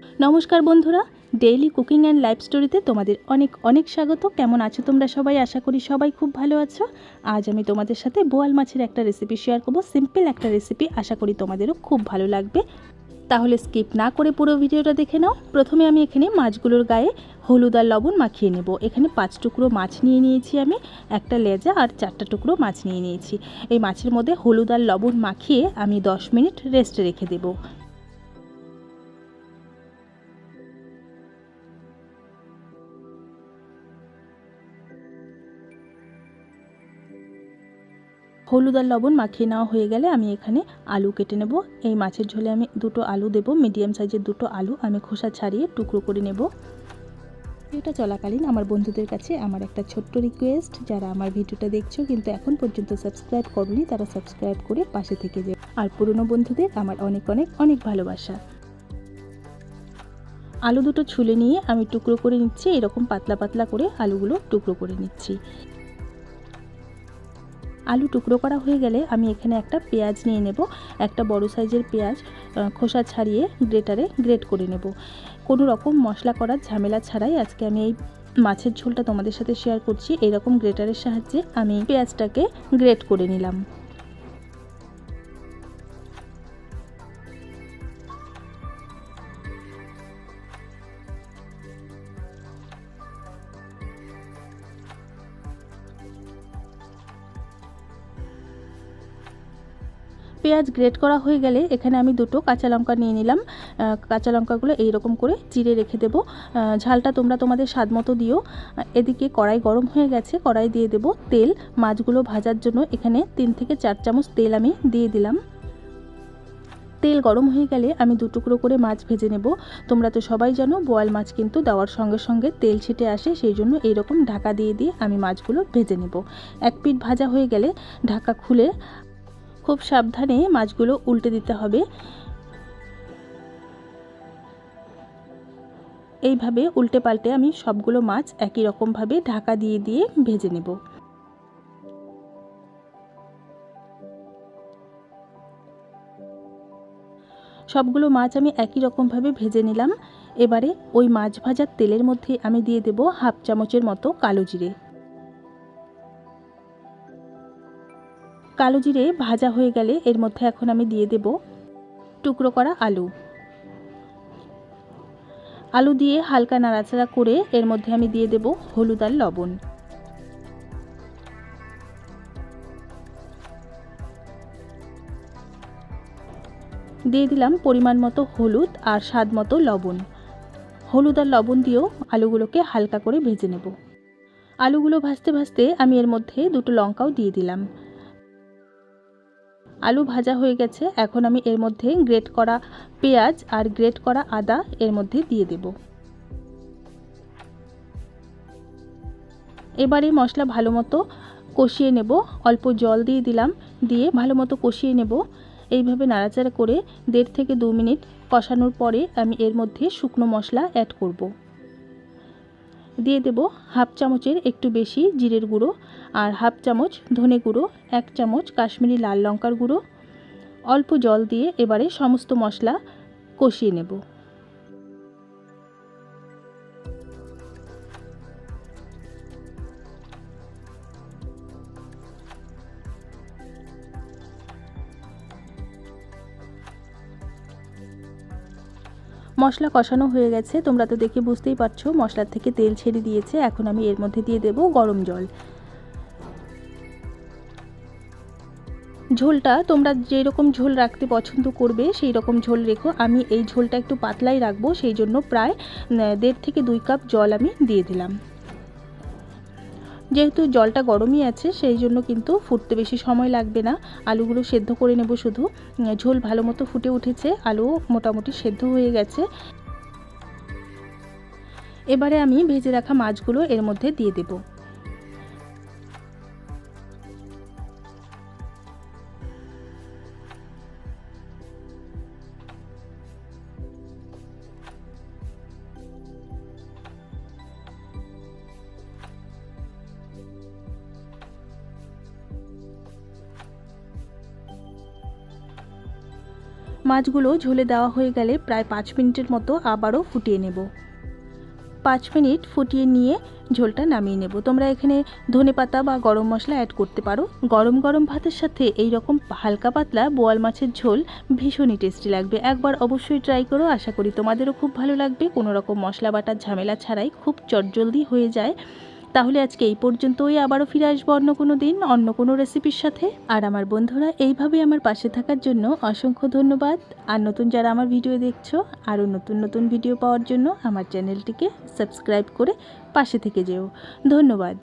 নমস্কার বন্ধুরা daily cooking and life স্টোরিতে তোমাদের অনেক অনেক স্বাগত। কেমন আছো তোমরা সবাই? আশা করি সবাই খুব ভালো আছো। আজ আমি তোমাদের সাথে বোয়াল মাছের একটা রেসিপি শেয়ার করব। সিম্পল একটা রেসিপি আশা করি তোমাদেরও খুব ভালো লাগবে। তাহলে স্কিপ না করে পুরো ভিডিওটা দেখে নাও। প্রথমে আমি এখানে মাছগুলোর গায়ে হলুদ আর লবণ মাখিয়ে নেব। এখানে পাঁচ টুকরো মাছ নিয়ে নিয়েছি আমি, একটা লেজা আর চারটা টুকরো মাছ নিয়ে নিয়েছি। এই মাছের মধ্যে হলুদ আর লবণ মাখিয়ে আমি দশ মিনিট রেস্টে রেখে দেবো। হলুদ আর লবণ মাখিয়ে নেওয়া হয়ে গেলে আমি এখানে আলু কেটে নেব। এই মাছের ঝোলে আমি দুটো আলু দেব, মিডিয়াম সাইজের দুটো আলু আমি খোসা ছাড়িয়ে টুকরো করে নেব। ভিডিওটা চলাকালীন আমার বন্ধুদের কাছে আমার একটা ছোট্ট রিকোয়েস্ট যারা আমার ভিডিওটা দেখছ কিন্তু এখন পর্যন্ত সাবস্ক্রাইব করনি, তারা সাবস্ক্রাইব করে পাশে থেকে যাবে আর পুরনো বন্ধুদের আমার অনেক অনেক অনেক ভালোবাসা। আলু দুটো ছুলে নিয়ে আমি টুকরো করে নিচ্ছি, এরকম পাতলা পাতলা করে আলুগুলো টুকরো করে নিচ্ছি। আলু টুকরো করা হয়ে গেলে আমি এখানে একটা পেঁয়াজ নিয়ে নেব, একটা বড় সাইজের পেঁয়াজ খোসা ছাড়িয়ে গ্রেটারে গ্রেট করে নেব। কোনো রকম মশলা করার ঝামেলা ছাড়াই আজকে আমি এই মাছের ঝোলটা তোমাদের সাথে শেয়ার করছি। এরকম গ্রেটারের সাহায্যে আমি পেঁয়াজটাকে গ্রেট করে নিলাম। পেঁয়াজ গ্রেট করা হয়ে গেলে এখানে আমি দুটো কাঁচা লঙ্কা নিয়ে নিলাম। কাঁচা লঙ্কাগুলো এইরকম করে চিড়ে রেখে দেব। ঝালটা তোমরা তোমাদের স্বাদ মতো দিও। এদিকে কড়াই গরম হয়ে গেছে, কড়াই দিয়ে দেব তেল। মাছগুলো ভাজার জন্য এখানে তিন থেকে চার চামচ তেল আমি দিয়ে দিলাম। তেল গরম হয়ে গেলে আমি দু টুকরো করে মাছ ভেজে নেব। তোমরা তো সবাই জানো, বোয়াল মাছ কিন্তু দেওয়ার সঙ্গে সঙ্গে তেল ছিটে আসে, সেই জন্য এইরকম ঢাকা দিয়ে দিয়ে আমি মাছগুলো ভেজে নেব। এক পিঠ ভাজা হয়ে গেলে ঢাকা খুলে খুব সাবধানে মাছগুলো উল্টে দিতে হবে। এইভাবে উল্টে পাল্টে আমি সবগুলো মাছ একই রকমভাবে ঢাকা দিয়ে দিয়ে ভেজে নেব। সবগুলো মাছ আমি একই রকমভাবে ভেজে নিলাম। এবারে ওই মাছ ভাজার তেলের মধ্যে আমি দিয়ে দেব হাফ চামচের মতো কালো জিরে। কালো জিরে ভাজা হয়ে গেলে এর মধ্যে এখন আমি দিয়ে দেব টুকরো করা আলু। আলু দিয়ে হালকা নাড়াচাড়া করে এর মধ্যে আমি দিয়ে দেব হলুদ আর লবণ। দিয়ে দিলাম পরিমাণ মতো হলুদ আর স্বাদ মতো লবণ। হলুদ আর লবণ দিয়েও আলুগুলোকে হালকা করে ভেজে নেব। আলুগুলো ভাজতে ভাজতে আমি এর মধ্যে দুটো লঙ্কাও দিয়ে দিলাম। আলু ভাজা হয়ে গেছে। এখন আমি এর মধ্যে গ্রেট করা পেঁয়াজ আর গ্রেট করা আদা এর মধ্যে দিয়ে দেব। এবারে মশলা ভালো মতো কষিয়ে নেব। অল্প জল দিয়ে দিলাম। দিয়ে ভালো মতো কষিয়ে নেব। এইভাবে নাড়াচাড়া করে দেড় থেকে দু মিনিট কষানোর পরে আমি এর মধ্যে শুকনো মশলা অ্যাড করব। দিয়ে দেব হাফ চামচের একটু বেশি জিরের গুঁড়ো আর হাফ চামচ ধনে গুঁড়ো, এক চামচ কাশ্মীরি লাল লঙ্কার গুঁড়ো। অল্প জল দিয়ে এবারে সমস্ত মশলা কষিয়ে নেব। মশলা কষানো হয়ে গেছে। তোমরা তো দেখে বুঝতেই পারছ, মশলার থেকে তেল ছেড়ে দিয়েছে। এখন আমি এর মধ্যে দিয়ে দেব গরম জল। ঝোলটা তোমরা যেই রকম ঝোল রাখতে পছন্দ করবে সেই রকম ঝোল রেখো। আমি এই ঝোলটা একটু পাতলাই রাখব, সেই জন্য প্রায় দেড় থেকে দুই কাপ জল আমি দিয়ে দিলাম। যেহেতু জলটা গরমই আছে, সেই জন্য কিন্তু ফুটতে বেশি সময় লাগবে না। আলুগুলো সেদ্ধ করে নেব শুধু। ঝোল ভালো মতো ফুটে উঠেছে, আলু মোটামুটি সেদ্ধ হয়ে গেছে। এবারে আমি ভেজে রাখা মাছগুলো এর মধ্যে দিয়ে দেবো। মাছগুলো ঝোলে দেওয়া হয়ে গেলে প্রায় পাঁচ মিনিটের মতো আবারও ফুটিয়ে নেব। পাঁচ মিনিট ফুটিয়ে নিয়ে ঝোলটা নামিয়ে নেব। তোমরা এখানে ধনে পাতা বা গরম মশলা অ্যাড করতে পারো। গরম গরম ভাতের সাথে এই রকম হালকা পাতলা বোয়াল মাছের ঝোল ভীষণই টেস্টি লাগবে। একবার অবশ্যই ট্রাই করো, আশা করি তোমাদেরও খুব ভালো লাগবে। কোনো রকম মশলা বাটার ঝামেলা ছাড়াই খুব চটজলদি হয়ে যায়। তাহলে আজকে এই পর্যন্তই, আবারও ফিরে আসব অন্য কোনো দিন, অন্য কোনো রেসিপির সাথে। আর আমার বন্ধুরা এইভাবে আমার পাশে থাকার জন্য অসংখ্য ধন্যবাদ। আর নতুন যারা আমার ভিডিও দেখছ, আরও নতুন নতুন ভিডিও পাওয়ার জন্য আমার চ্যানেলটিকে সাবস্ক্রাইব করে পাশে থেকে যেও। ধন্যবাদ।